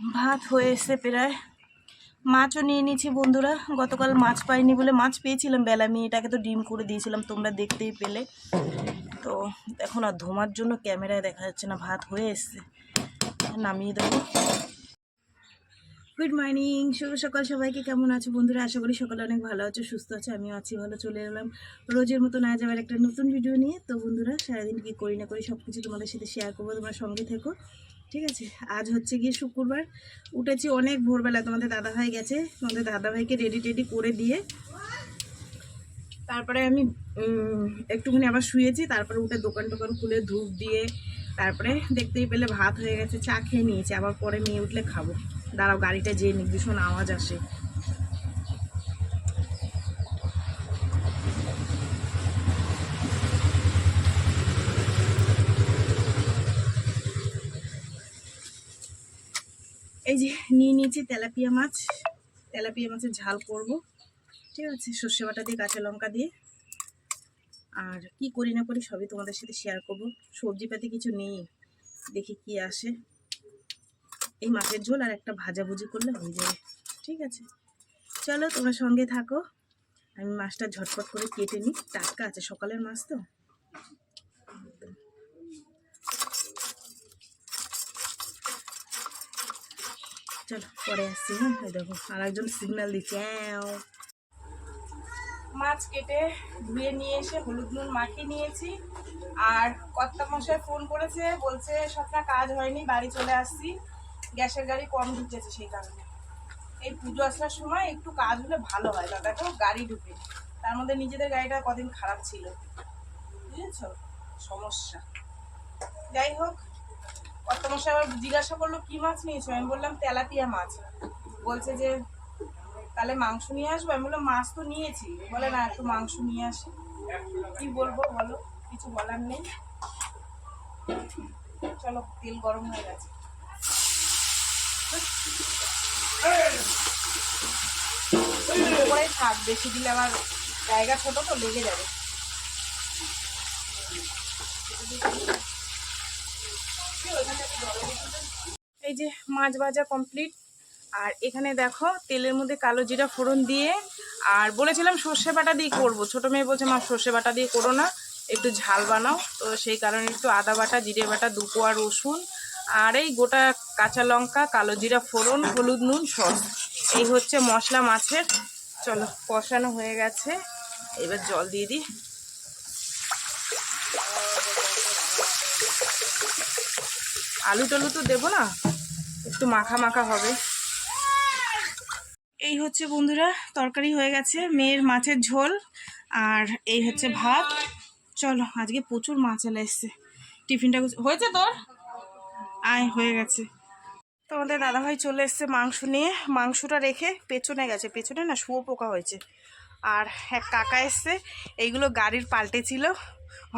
ভাত হয়ে এসছে প্রায়। মাছও নিয়ে নিয়েছি বন্ধুরা। গতকাল মাছ পাইনি বলে মাছ পেয়েছিলাম বেলা। মেয়েটাকে তো ডিম করে দিয়েছিলাম, তোমরা দেখতেই পেলে। তো এখন আর ধোমার জন্য ক্যামেরায় দেখা যাচ্ছে না, ভাত হয়ে এসছে। নামিয়ে দেবো। গুড মর্নিং শুভ সকাল সবাইকে। কেমন আছো বন্ধুরা? আশা করি সকালে অনেক ভালো আছো, সুস্থ আছো, আমিও আছি, ভালো চলে এলাম। রোজের মতো না যাওয়ার একটা নতুন ভিডিও নিয়ে। তো বন্ধুরা, সারাদিন কি করি না করি সব কিছু তোমাদের সাথে শেয়ার করব, তোমার সঙ্গে থেকো। ঠিক আছে? আজ হচ্ছে গিয়ে শুক্রবার। উঠেছি অনেক ভোরবেলা তোমাদের দাদাভাই গেছে। তোমাদের দাদাভাইকে রেডি টেডি করে দিয়ে তারপরে আমি একটুখানি আবার শুয়েছি, তারপরে উঠে দোকান টোকান খুলে ধূপ দিয়ে তারপরে দেখতেই পেলে ভাত হয়ে গেছে, চা খেয়ে নিয়েছি, আবার পরে মেয়ে উঠলে খাব। দাঁড়াও, গাড়িটা যেয়ে নি ভীষণ আওয়াজ আসে। এই যে নিয়ে নিয়েছি তেলাপিয়া মাছ। তেলাপিয়া মাছের ঝাল করব। ঠিক আছে, সর্ষে বাটা দিয়ে, কাঁচা লঙ্কা দিয়ে। আর কি করি না করি সবই তোমাদের সাথে শেয়ার করব। সবজিপাতি কিছু নেই, দেখি কি আসে। এই মাছের ঝোল আর একটা ভাজাভুজি করলে হয়ে যাবে। ঠিক আছে, চলো তোমরা সঙ্গে থাকো। আমি মাছটা ঝটপট করে কেটে নিই। টাটকা আছে, সকালের মাছ তো। চলো পরে আসছি। হ্যাঁ দেখো আর একজন সিগন্যাল দিচ্ছে মাছ কেটে ধুয়ে নিয়ে এসে হলুদ নুন মাখিয়ে নিয়েছি। আর কর্তা মশাই ফোন করেছে, বলছে সবটা কাজ হয়নি, বাড়ি চলে আসছি। গ্যাসের গাড়ি কম ঢুকেছে সেই কারণে। এই পুজো আসার সময় একটু কাজ হলে ভালো হয় দেখো, গাড়ি ঢুকে। তার মধ্যে নিজেদের গাড়িটা কদিন খারাপ ছিল। বুঝেছ? সমস্যা। যাই হোক কত মশাই আবার জিজ্ঞাসা করল, কি মাছ নিয়েছো? আমি বললাম, তেলাপিয়া মাছ। বলছে যে, তাহলে মাংস নিয়ে আসব? আমি বললাম, মাছ তো নিয়েছি। বলে, না, একটু মাংস নিয়ে আসি। কি বলব বলো, কিছু বলার নেই। চলো, তেল গরম হয়ে গেছে। থাক, বেশি দিলে আবার জায়গা ছোট তো, লেগে যাবে। এই যে মাছ ভাজা কমপ্লিট আর এখানে দেখো, তেলের মধ্যে কালো জিরা ফোড়ন দিয়ে, আর বলেছিলাম সর্ষে বাটা দিয়ে করব। ছোটো মেয়ে বলছে, মা, সর্ষে বাটা দিয়ে করো না, একটু ঝাল বানাও। তো সেই কারণে একটু আদা বাটা, জিরে বাটা, দু কোয়া রসুন, আর এই গোটা কাঁচা লঙ্কা, কালো জিরা ফোড়ন, হলুদ নুন, সস। এই হচ্ছে মশলা মাছের। চলো, কষানো হয়ে গেছে। এবার জল দিয়ে দিই। আলু টালু তো দেবো না, একটু মাখা মাখা হবে। এই হচ্ছে বন্ধুরা, তরকারি হয়ে গেছে, মেয়ের মাছের ঝোল, আর এই হচ্ছে ভাত। চলো, আজকে প্রচুর মাছ এলে এসছে। টিফিনটা হয়েছে তোর? আয়, হয়ে গেছে। তোমাদের দাদাভাই চলে এসছে মাংস নিয়ে। মাংসটা রেখে পেছনে গেছে, পেছনে না শুয়ো পোকা হয়েছে। আর এক কাকা এসছে, এইগুলো গাড়ির পাল্টে ছিল,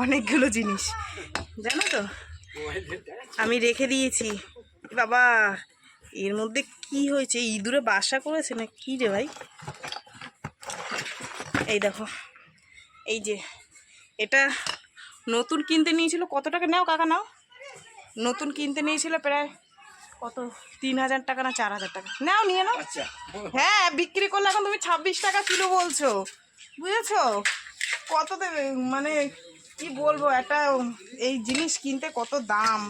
অনেকগুলো জিনিস। জানো তো? আমি রেখে দিয়েছি। বাবা এর মধ্যে কি হয়েছে? ইঁদুরে বাসা করেছে না কি রে ভাই? এই দেখো এই যে এটা নতুন কিনতে নিয়েছিল। কত টাকা নাও কাকা নাও। নতুন কিনতে নিয়েছিল প্রায় কত? তিন হাজার টাকা না চার হাজার টাকা? নাও নিয়ে নাও। হ্যাঁ বিক্রি করলে এখন তুমি ছাব্বিশ টাকা কিলো বলছো। বুঝেছ? কত দেবে? মানে কি বলব একটা এই জিনিস কিনতে কত দাম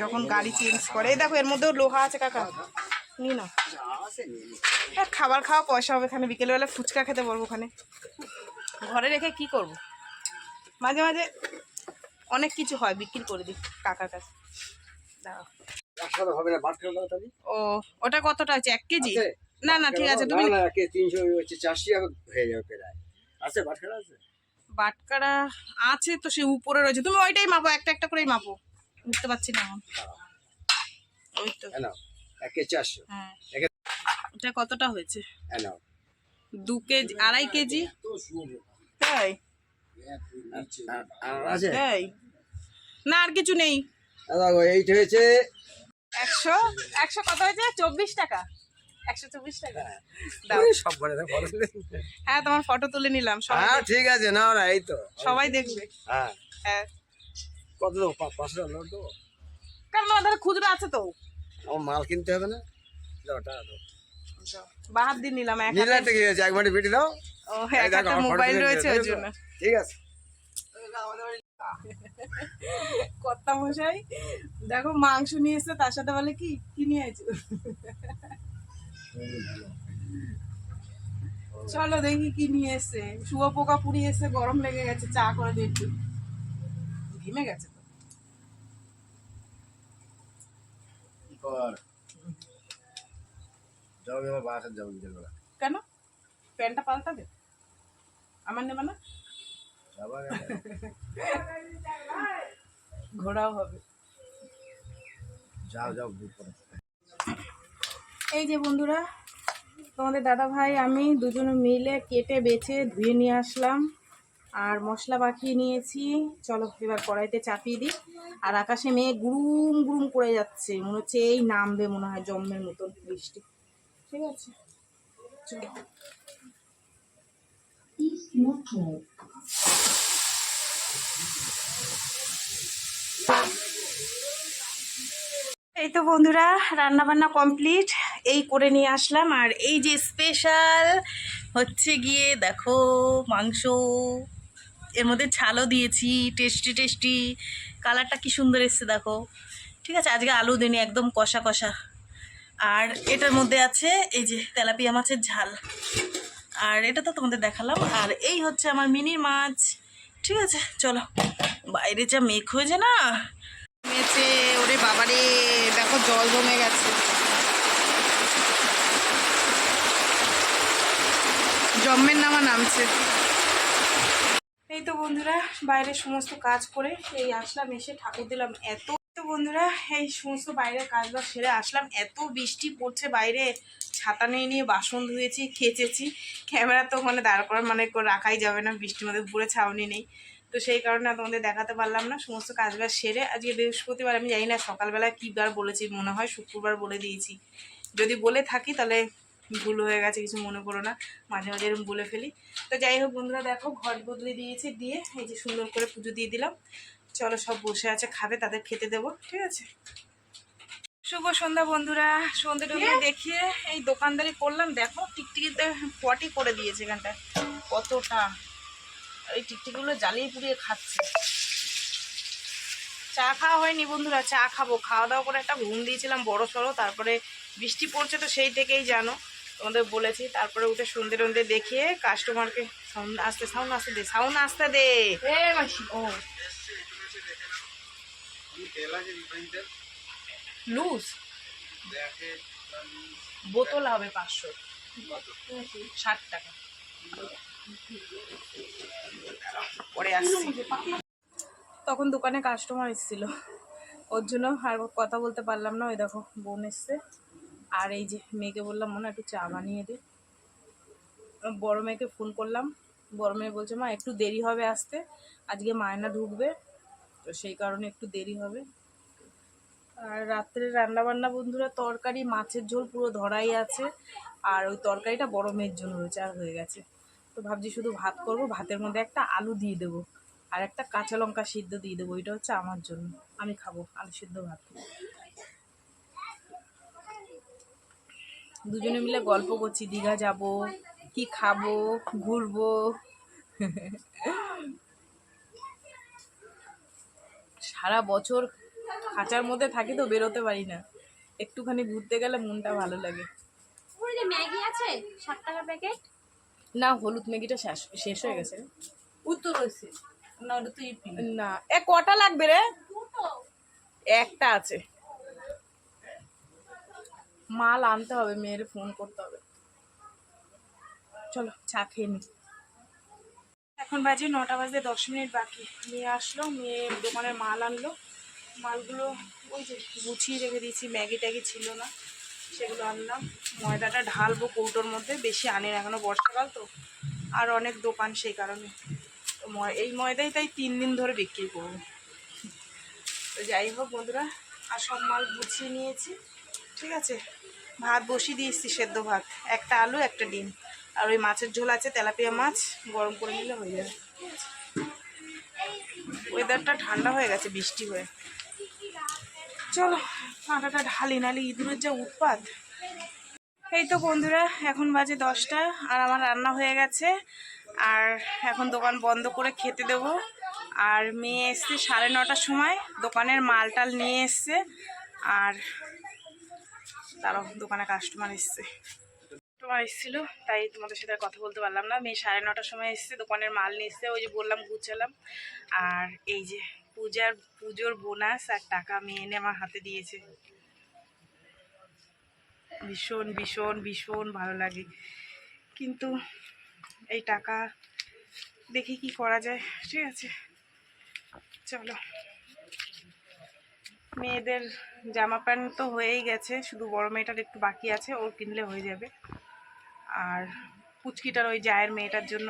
যখন গাড়ি চেঞ্জ করে। এই দেখো এর মধ্যেও লোহা আছে কাকা। নিয়ে নাও। হ্যাঁ, খাবার খাওয়া পয়সা হবে এখানে। বিকেলবেলা ফুচকা খেতে বলব ওখানে। ঘরে রেখে কি করব? মাঝে মাঝে অনেক কিছু হয় বিক্রি করে দিই কাকার কাছে। না ও ওটা কতটা আছে? এক কেজি? না না ঠিক আছে তুমি না, না, কে তিনশো চারশি হয়ে যাবে প্রায়। আছে ভাত আছে? বাটকারা আছে তো সে উপরে রয়েছে। তুমি ওইটাই মাপো একটা একটা করেই মাপো। বুঝতে পারছি না এখন। ওই তো। একে চারশো। হ্যাঁ। এটা কতটা হয়েছে? হ্যাঁ দু কেজি আড়াই কেজি? তাই আর- আর তাই না আর কিছু নেই। এইটা হয়েছে একশো? একশো কত হয়েছে? চব্বিশ টাকা। একশো চব্বিশ টাকা ওই সব করে হ্যাঁ তোমার ফটো তুলে নিলাম হ্যাঁ ঠিক আছে না এই তো। সবাই দেখবে। হ্যাঁ। হ্যাঁ। কত দেবো পাঁচশো টাকা লোড দেবো? কারণ খুচরো আছে তো? আমার মাল কিনতে হবে না? দাও, টাকা দাও। বাহার দিন নিলাম এক বেটি দাও। ও এক হাতে মোবাইল রয়েছে ওই জন্য। ঠিক আছে। কর্তা মশাই দেখো মাংস নিয়ে এসছে তার সাথে বলে কি? কি নিয়ে আইছো? চলো দেখি কি নিয়ে এসছে। শুয়ো পোকা পুড়িয়ে এসছে গরম লেগে গেছে চা করে দিয়ে একটু। ঘেমে গেছে তো। কেন? প্যান্টটা পাল্টাবে আমার নেবে না? ঘোরাও হবে। যাও যাও এই যে বন্ধুরা, তোমাদের দাদা ভাই, আমি দুজনে মিলে কেটে বেছে ধুয়ে নিয়ে আসলাম আর মশলা মাখিয়ে নিয়েছি। চলো এবার কড়াইতে চাপিয়ে দিই। আর আকাশে মেয়ে গুরুম গুরুম করে যাচ্ছে। মনে হচ্ছে এই নামবে মনে হয় জন্মের মতন বৃষ্টি। ঠিক আছে? চলো। এই তো বন্ধুরা রান্না বান্না কমপ্লিট এই করে নিয়ে আসলাম। আর এই যে স্পেশাল হচ্ছে গিয়ে দেখো মাংস। এর মধ্যে ছালও দিয়েছি টেস্টি টেস্টি কালারটা কি সুন্দর এসছে দেখো। ঠিক আছে, আজকে আলু দিনি একদম কষা কষা। আর এটার মধ্যে আছে এই যে তেলাপিয়া মাছের ঝাল। আর এটা তো তোমাদের দেখালাম। আর এই হচ্ছে আমার মিনি মাছ। ঠিক আছে, চলো। বাইরে যা মেঘ হয়েছে না মেছে ওরে বাবারে, দেখো জল জমে গেছে। জম্মের নামা নামছে। এই তো বন্ধুরা বাইরে সমস্ত কাজ করে এই আসলাম, এসে ঠাকুর দিলাম। এত তো বন্ধুরা, এই সমস্ত বাইরের কাজবাজ সেরে আসলাম। এত বৃষ্টি পড়ছে বাইরে, ছাতা নিয়ে নিয়ে বাসন ধুয়েছি, খেচেছি। ক্যামেরা তো ওখানে দাঁড় করার মানে রাখাই যাবে না, বৃষ্টির মধ্যে পুরো ছাউনি নেই। তো সেই কারণে তোমাদের দেখাতে পারলাম না। সমস্ত কাজবাজ সেরে আজকে বৃহস্পতিবার আমি জানি না সকালবেলা কী বার বলেছি মনে হয় শুক্রবার বলে দিয়েছি। যদি বলে থাকি তাহলে ভুল হয়ে গেছে কিছু মনে করো না। মাঝে মাঝে এরকম বলে ফেলি। তো যাই হোক বন্ধুরা দেখো ঘর বদলে দিয়েছি দিয়ে এই যে সুন্দর করে পুজো দিয়ে দিলাম। চলো সব বসে আছে খাবে তাদের খেতে দেবো ঠিক আছে? শুভ সন্ধ্যা বন্ধুরা সন্ধ্যে টন্ধে দেখিয়ে এই দোকানদারি করলাম। দেখো টিকটিকিতে পটি করে দিয়েছে এখানটায়। কতটা এই টিকটিকিগুলো জ্বালিয়ে পুড়িয়ে খাচ্ছে। চা খাওয়া হয়নি বন্ধুরা চা খাব। খাওয়া দাওয়া করে একটা ঘুম দিয়েছিলাম বড় সড়ো তারপরে বৃষ্টি পড়ছে তো সেই থেকেই জানো তোমাদের বলেছি। তারপরে উঠে সন্ধে টন্ধে দেখিয়ে কাস্টমারকে সাউন্ড আসতে সাউন্ড আসতে দে সাউন্ড আসতে দে। ও। লুজ? বোতল হবে পাঁচশো। ষাট টাকা। পরে আসছি। তখন দোকানে কাস্টমার এসেছিল। ওর জন্য আর কথা বলতে পারলাম না, ওই দেখো বোন এসছে। আর এই যে মেয়েকে বললাম, মনে একটু চা বানিয়ে দে। বড় মেয়েকে ফোন করলাম। বড় মেয়ে বলছে, মা, একটু দেরি হবে আসতে। আজকে মায়না ঢুকবে। তো সেই কারণে একটু দেরি হবে। আর রাত্রে রান্নাবান্না বন্ধুরা, তরকারি, মাছের ঝোল পুরো ধরাই আছে। আর ওই তরকারিটা বড় মেয়ের জন্য রয়েছে আর হয়ে গেছে। তো ভাবছি শুধু ভাত করব, ভাতের মধ্যে একটা আলু দিয়ে দেবো আর একটা কাঁচা লঙ্কা সিদ্ধ দিয়ে দেবো, এটা হচ্ছে আমার জন্য। আমি খাব আলু সিদ্ধ ভাত। দুজনে মিলে গল্প করছি, দীঘা যাব, কি খাব, ঘুরবো। সারা বছর খাঁচার মধ্যে থাকি তো বেরোতে পারি না। একটুখানি ঘুরতে গেলে মনটা ভালো লাগে। ম্যাগি আছে ষাট টাকা প্যাকেট। না হলুদ ম্যাগিটা শেষ শেষ হয়ে গেছে। উত্তর রয়েছে না ওটা তো না এ কটা লাগবে রে? একটা আছে। মাল আনতে হবে মেয়ের ফোন করতে হবে। চলো চা খেয়ে নি। এখন বাজে নটা বাজে দশ মিনিট বাকি। নিয়ে আসলো মেয়ে দোকানের মাল আনলো। মালগুলো ওই যে গুছিয়ে রেখে দিয়েছি ম্যাগি ট্যাগি ছিল না। সেগুলো আনলাম। ময়দাটা ঢালবো কৌটোর মধ্যে বেশি আনে না, এখনও বর্ষাকাল তো। আর অনেক দোকান সেই কারণে। এই ময়দাই তাই তিন দিন ধরে বিক্রি করব। তো যাই হোক বন্ধুরা আর সব মাল গুছিয়ে নিয়েছি ঠিক আছে? ভাত বসিয়ে দিয়েছি সেদ্ধ ভাত। একটা আলু একটা ডিম। আর ওই মাছের ঝোল আছে তেলাপিয়া মাছ গরম করে নিলে হয়ে যাবে। ওয়েদারটা ঠান্ডা হয়ে গেছে বৃষ্টি হয়ে। চলো কাঁটাটা ঢালি নালে ইঁদুরের যা উৎপাত। এই তো বন্ধুরা, এখন বাজে দশটা, আর আমার রান্না হয়ে গেছে। আর এখন দোকান বন্ধ করে খেতে দেবো। আর মেয়ে এসছে সাড়ে নটার সময়, দোকানের মাল টাল নিয়ে এসছে। আর তারও দোকানে কাস্টমার এসছে। কাস্টমার এসেছিল, তাই তোমাদের সাথে কথা বলতে পারলাম না। মেয়ে সাড়ে নটার সময় এসছে, দোকানের মাল নিয়ে এসছে, ওই যে বললাম, গুছালাম। আর এই যে পূজার, পুজোর বোনাস আর টাকা মেয়ে এনে আমার হাতে দিয়েছে। ভীষণ ভীষণ ভীষণ ভালো লাগে। কিন্তু এই টাকা দেখি কি করা যায়, ঠিক আছে। চলো। মেয়েদের জামা প্যান্ট তো হয়েই গেছে, শুধু বড় মেয়েটার একটু বাকি আছে, ওর কিনলে হয়ে যাবে। আর পুচকিটার ওই জায়ের মেয়েটার জন্য,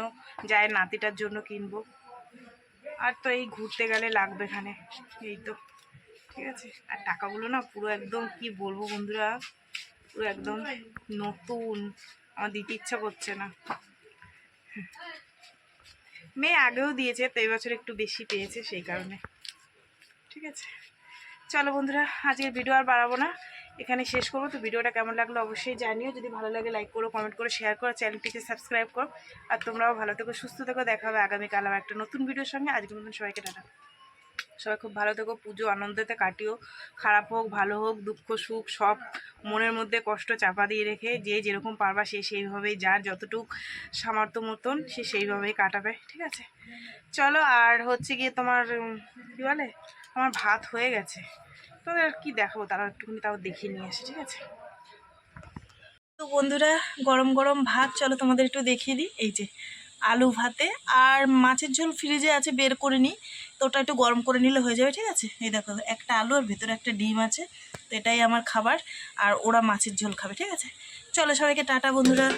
জায়ের নাতিটার জন্য কিনবো। আর তো এই ঘুরতে গেলে লাগবে এখানে। এই তো, ঠিক আছে? আর টাকাগুলো না পুরো একদম কি বলব বন্ধুরা? পুরো একদম নতুন। আমার দিতে ইচ্ছা করছে না। মেয়ে আগেও দিয়েছে, তো এই বছর একটু বেশি পেয়েছে সেই কারণে। ঠিক আছে? চলো বন্ধুরা, আজকের ভিডিও আর বাড়াবো না। এখানে শেষ করব। তো ভিডিওটা কেমন লাগল অবশ্যই জানিও। যদি ভালো লাগে লাইক করো কমেন্ট করো শেয়ার করো চ্যানেলটিকে সাবস্ক্রাইব করো। আর তোমরাও ভালো থেকো, সুস্থ থেকো। দেখা হবে আগামীকাল আবার একটা নতুন ভিডিওর সঙ্গে। আজকের মতন সবাইকে টাটা। সবাই খুব ভালো থেকো, পুজো আনন্দতে কাটিও। খারাপ হোক, ভালো হোক, দুঃখ, সুখ, সব মনের মধ্যে কষ্ট চাপা দিয়ে রেখে যে যেরকম পারবা, সে সেইভাবেই যার যতটুক সামর্থ্য মতন, সে সেইভাবেই কাটাবে। ঠিক আছে? চলো, আর হচ্ছে গিয়ে তোমার কী বলে? আমার ভাত হয়ে গেছে। তোদের আর কি দেখাবো, তারা একটুখানি তাও দেখিয়ে নিয়ে আসি, ঠিক আছে? তো বন্ধুরা, গরম গরম ভাত, চলো তোমাদের একটু দেখিয়ে দিই। এই যে আলু ভাতে আর মাছের ঝোল ফ্রিজে আছে, বের করে নিই। তো ওটা একটু গরম করে নিলে হয়ে যাবে, ঠিক আছে? এই দেখো, একটা আলু আর ভেতরে একটা ডিম আছে, তো এটাই আমার খাবার। আর ওরা মাছের ঝোল খাবে, ঠিক আছে? চলো সবাইকে টাটা বন্ধুরা।